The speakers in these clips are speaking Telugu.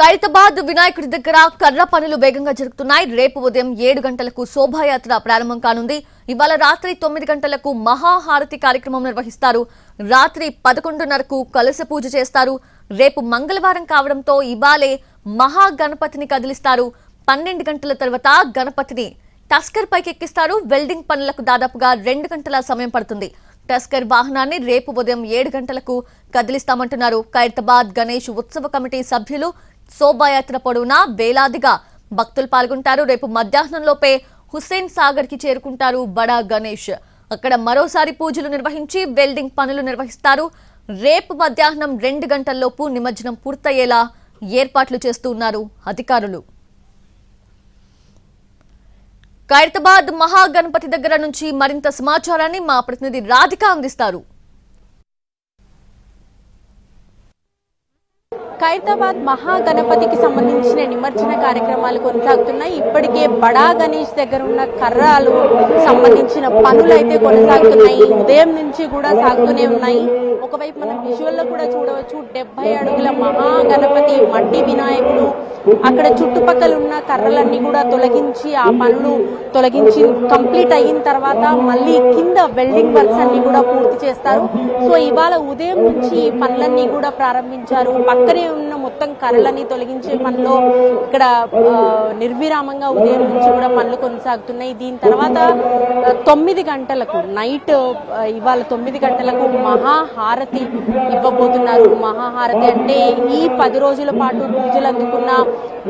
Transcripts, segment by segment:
ఖైరతాబాద్ వినాయకుడి దగ్గర కర్ర పనులు వేగంగా జరుగుతున్నాయి. రేపు ఉదయం ఏడు గంటలకు శోభాయాత్ర ప్రారంభం కానుంది. ఇవాళ రాత్రి తొమ్మిది గంటలకు మహాహారతి కార్యక్రమం నిర్వహిస్తారు. రాత్రి పదకొండున్నరకు కలశ పూజ చేస్తారు. రేపు మంగళవారం కావడంతో ఇవాళే మహాగణపతిని కదిలిస్తారు. పన్నెండు గంటల తర్వాత గణపతిని టస్కర్ పైకి ఎక్కిస్తారు. వెల్డింగ్ పనులకు దాదాపుగా రెండు గంటల సమయం పడుతుంది. టస్కర్ వాహనాన్ని రేపు ఉదయం ఏడు గంటలకు కదిలిస్తామంటున్నారు. ఖైరతాబాద్ గణేష్ ఉత్సవ కమిటీ సభ్యులు శోభాయాత్ర పొడవునా వేలాదిగా భక్తులు పాల్గొంటారు. రేపు మధ్యాహ్నంలోపే హుస్సేన్ సాగర్కి చేరుకుంటారు బడా గణేష్. అక్కడ మరోసారి పూజలు నిర్వహించి వెల్డింగ్ పనులు నిర్వహిస్తారు. రేపు మధ్యాహ్నం రెండు గంటల్లోపు నిమజ్జనం పూర్తయ్యేలా ఏర్పాట్లు చేస్తూ ఉన్నారు అధికారులు. ఖైరతాబాద్ మహాగణపతి దగ్గర నుంచి మరింత సమాచారాన్ని మా ప్రతినిధి రాధిక అందిస్తారు. ఖైరతాబాద్ మహాగణపతికి సంబంధించిన నిమజ్జన కార్యక్రమాలు కొనసాగుతున్నాయి. ఇప్పటికే బడా గణేష్ దగ్గర ఉన్న కర్రాలు సంబంధించిన పనులు అయితే కొనసాగుతున్నాయి. ఉదయం నుంచి కూడా సాగుతూనే ఉన్నాయి. ఒకవైపు మనం విజువల్లో కూడా చూడవచ్చు డెబ్బై అడుగుల మహాగణపతి మట్టి వినాయకుడు. అక్కడ చుట్టుపక్కల ఉన్న కర్రలన్నీ కూడా తొలగించి ఆ పనులు తొలగించి కంప్లీట్ అయిన తర్వాత మళ్ళీ కింద వెల్డింగ్ వర్క్స్ అన్ని కూడా పూర్తి చేస్తారు. సో ఇవాళ ఉదయం నుంచి పనులన్నీ కూడా ప్రారంభించారు. పక్కనే ఉన్న మొత్తం కర్రలని తొలగించే పనిలో ఇక్కడ నిర్విరామంగా ఉదయం నుంచి కూడా పనులు కొనసాగుతున్నాయి. దీని తర్వాత తొమ్మిది గంటలకు నైట్ ఇవాళ తొమ్మిది గంటలకు మహాహారతి ఇవ్వబోతున్నారు. మహాహారతి అంటే ఈ పది రోజుల పాటు పూజలు అందుకున్న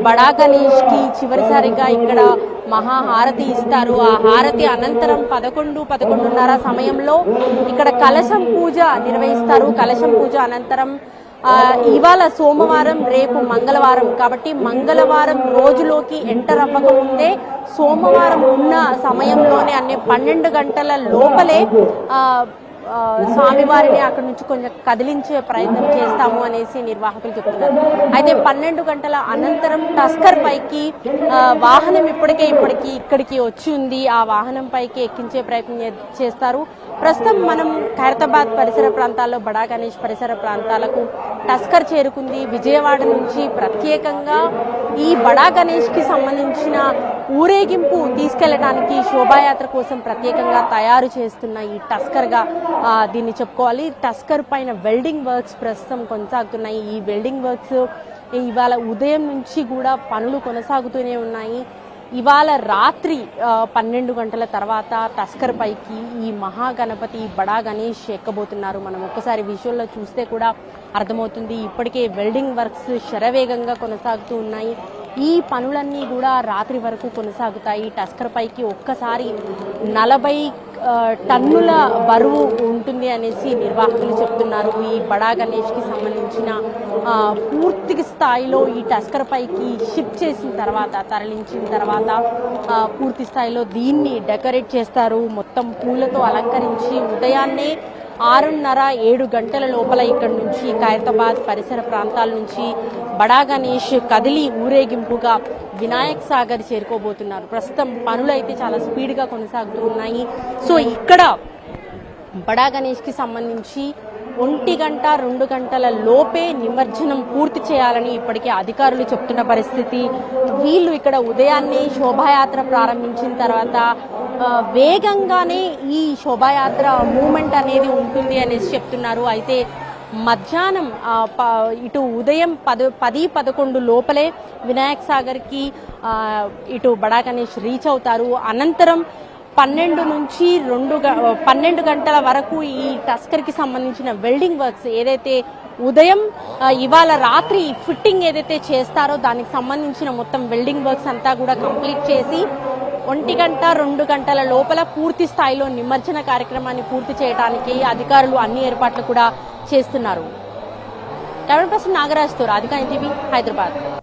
బడా గణేష్కి చివరిసారిగా ఇక్కడ మహాహారతి ఇస్తారు. ఆ హారతి అనంతరం పదకొండు పదకొండున్నర సమయంలో ఇక్కడ కలశం పూజ నిర్వహిస్తారు. కలశం పూజ అనంతరం ఇవాళ సోమవారం రేపు మంగళవారం. కాబట్టి మంగళవారం రోజులోకి ఎంటర్ అవ్వకముందే సోమవారం ఉన్న సమయంలోనే అనే పన్నెండు గంటల లోపలే స్వామివారిని అక్కడి నుంచి కొంచెం కదిలించే ప్రయత్నం చేస్తాము అనేసి నిర్వాహకులు చెప్తున్నారు. అయితే పన్నెండు గంటల అనంతరం టస్కర్ పైకి వాహనం ఇప్పటికే ఇప్పటికి ఇక్కడికి వచ్చి ఉంది. ఆ వాహనం పైకి ఎక్కించే ప్రయత్నం చేస్తారు. ప్రస్తుతం మనం ఖైరతాబాద్ పరిసర ప్రాంతాల్లో బడా గణేష్ పరిసర ప్రాంతాలకు టస్కర్ చేరుకుంది. విజయవాడ నుంచి ప్రత్యేకంగా ఈ బడా గణేష్కి సంబంధించిన ఊరేగింపు తీసుకెళ్ళడానికి శోభాయాత్ర కోసం ప్రత్యేకంగా తయారు చేస్తున్న ఈ టస్కర్గా దీన్ని చెప్పుకోవాలి. టస్కర్ పైన వెల్డింగ్ వర్క్స్ ప్రస్తుతం కొనసాగుతున్నాయి. ఈ వెల్డింగ్ వర్క్స్ ఇవాళ ఉదయం నుంచి కూడా పనులు కొనసాగుతూనే ఉన్నాయి. ఇవాళ రాత్రి పన్నెండు గంటల తర్వాత టస్కర్ పైకి ఈ మహాగణపతి బడా గణేష్ ఎక్కబోతున్నారు. మనం ఒక్కసారి విజువల్లో చూస్తే కూడా అర్థమవుతుంది. ఇప్పటికే వెల్డింగ్ వర్క్స్ శరవేగంగా కొనసాగుతూ ఉన్నాయి. ఈ పనులన్నీ కూడా రాత్రి వరకు కొనసాగుతాయి. టస్కర్ పైకి ఒక్కసారి నలభై టన్నుల బరువు ఉంటుంది అనేసి నిర్వాహకులు చెప్తున్నారు. ఈ బడా గణేష్కి సంబంధించిన పూర్తి స్థాయిలో ఈ టస్కర్ పైకి షిఫ్ట్ చేసిన తర్వాత తరలించిన తర్వాత పూర్తి స్థాయిలో దీన్ని డెకరేట్ చేస్తారు. మొత్తం పూలతో అలంకరించి ఉదయాన్నే ఆరున్నర ఏడు గంటల లోపల ఇక్కడ నుంచి ఖైరతాబాద్ పరిసర ప్రాంతాల నుంచి బడా గణేష్ కదిలి ఊరేగింపుగా వినాయక్ సాగర్ చేరుకోబోతున్నారు. ప్రస్తుతం పనులు అయితే చాలా స్పీడ్గా కొనసాగుతూ ఉన్నాయి. సో ఇక్కడ బడా గణేష్కి సంబంధించి ఒంటి గంట రెండు గంటల లోపే నిమజ్జనం పూర్తి చేయాలని ఇప్పటికే అధికారులు చెప్తున్న పరిస్థితి. వీళ్ళు ఇక్కడ ఉదయాన్నే శోభాయాత్ర ప్రారంభించిన తర్వాత వేగంగానే ఈ శోభాయాత్ర మూమెంట్ అనేది ఉంటుంది అనేసి చెప్తున్నారు. అయితే మధ్యాహ్నం ప- ఇటు ఉదయం పద పది పదకొండు లోపలే వినాయక్ సాగర్కి ఇటు బడా గణేష్ రీచ్ అవుతారు. అనంతరం పన్నెండు నుంచి రెండు గ- పన్నెండు గంటల వరకు ఈ టస్కర్కి సంబంధించిన వెల్డింగ్ వర్క్స్ ఏదైతే ఉదయం ఇవాళ రాత్రి ఫిట్టింగ్ ఏదైతే చేస్తారో దానికి సంబంధించిన మొత్తం వెల్డింగ్ వర్క్స్ అంతా కూడా కంప్లీట్ చేసి ఒంటి గంట రెండు గంటల లోపల పూర్తి స్థాయిలో నిమజ్జన కార్యక్రమాన్ని పూర్తి చేయడానికి అధికారులు అన్ని ఏర్పాట్లు కూడా చేస్తున్నారు. కెమెరా పర్సన్ నాగరాజ్తో రాధికా ఎన్టీవీ హైదరాబాద్.